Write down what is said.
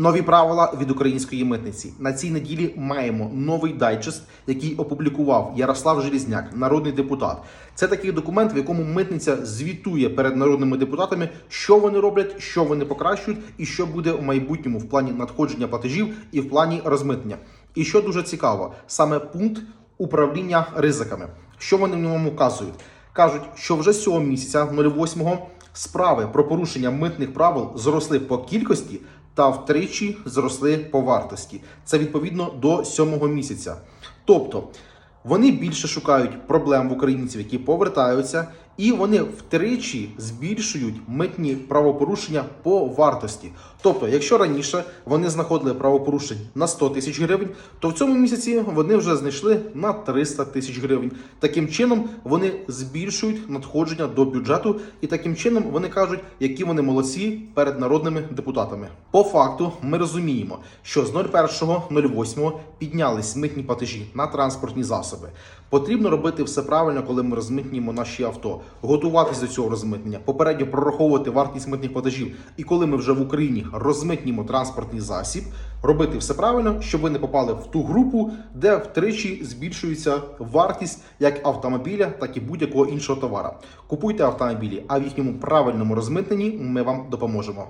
Нові правила від української митниці на цій неділі маємо новий дайджест, який опублікував Ярослав Желізняк, народний депутат. Це такий документ, в якому митниця звітує перед народними депутатами, що вони роблять, що вони покращують, і що буде у майбутньому в плані надходження платежів і в плані розмитнення. І що дуже цікаво, саме пункт управління ризиками. Що вони в ньому вказують? Кажуть, що вже з цього місяця, 08-го, справи про порушення митних правил зросли по кількості та втричі зросли по вартості. Це відповідно до сьомого місяця. Тобто вони більше шукають проблем в українців, які повертаються, і вони втричі збільшують митні правопорушення по вартості. Тобто, якщо раніше вони знаходили правопорушень на 100 тисяч гривень, то в цьому місяці вони вже знайшли на 300 тисяч гривень. Таким чином вони збільшують надходження до бюджету, і таким чином вони кажуть, які вони молодці перед народними депутатами. По факту, ми розуміємо, що з 01.08 піднялись митні платежі на транспортні засоби. Потрібно робити все правильно, коли ми розмитнюємо наші авто, готуватись до цього розмитнення, попередньо прораховувати вартість митних платежів. І коли ми вже в Україні розмитнімо транспортний засіб, робити все правильно, щоб ви не попали в ту групу, де втричі збільшується вартість як автомобіля, так і будь-якого іншого товара. Купуйте автомобілі, а в їхньому правильному розмитненні ми вам допоможемо.